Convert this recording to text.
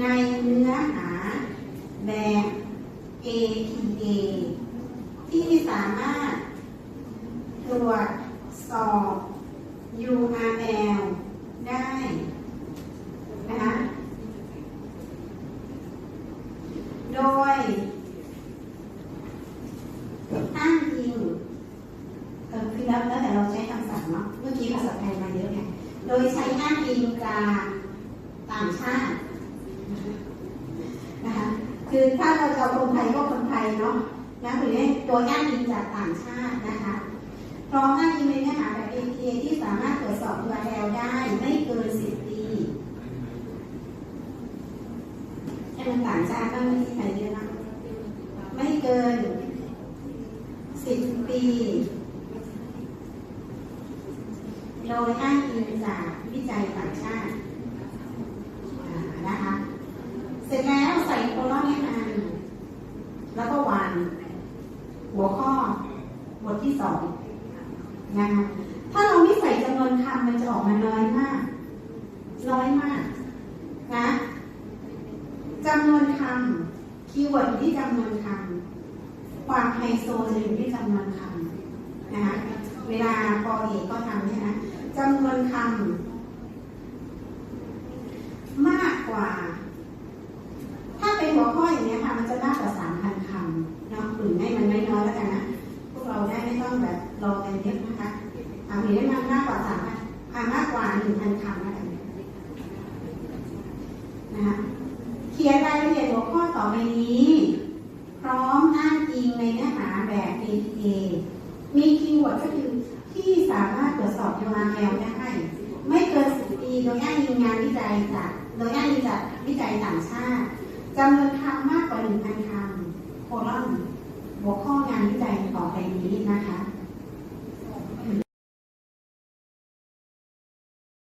ในเนื้อหาแบบ APA ที่สามารถ ตรวจสอบ URL ได้นะคะโดยอ้างอิงเออคือแล้วแต่เราใช้คำศัพท์เนาะเมื่อกี้ภาษาไทยมาเยอะไงโดยใช้อ้างอิงจากต่างชาติ คือถ้าเราจะเอาคนไทยก็คนไทยเนาะนะหรือตัวอ้างอิงจากต่างชาตินะคะพร้อมอ้างอิงในเนื้อหาแบบ APA ที่สามารถตรวจสอบ URL ได้ไม่เกิน10ปีให้มันต่างชาติบ้างไม่ใช่ไทยเยอะนะไม่เกิน10ปีโดยอ้างอิงจากวิจัยต่างชาตินะคะเสร็จแล้วใส่โคลอนให้มันแล้วก็วาง หัวข้อบทที่สองนะคะถ้าเราไม่ใส่จำนวนคำมันจะออกมาน้อยมาก น้อยมากนะจำนวนคำคีย์เวิร์ดที่จำนวนคำความไฮโซจะอยู่ที่จำนวนคำนะคะเวลาปอเอกก็ทำใช่ไหมจำนวนคำมากกว่า ทำให้มันมากกว่าสามพันอ่ามากกว่าหนึ่งพันคำนะคะเขียนรายละเอียดหัวข้อต่อไปนี้ พร้อมอ้างอิงในเนื้อหาแบบ APA มีคีย์เวิร์ดก็คือที่สามารถตรวจสอบ URL ได้ ไม่เกิน10ปีโดยอ้างอิงงานวิจัยจากโดยอ้างอิงจากวิจัยต่างชาติจำนวนคำมากกว่า1,000คำโคลอนหัวข้องานวิจัยต่อไปนี้นะคะ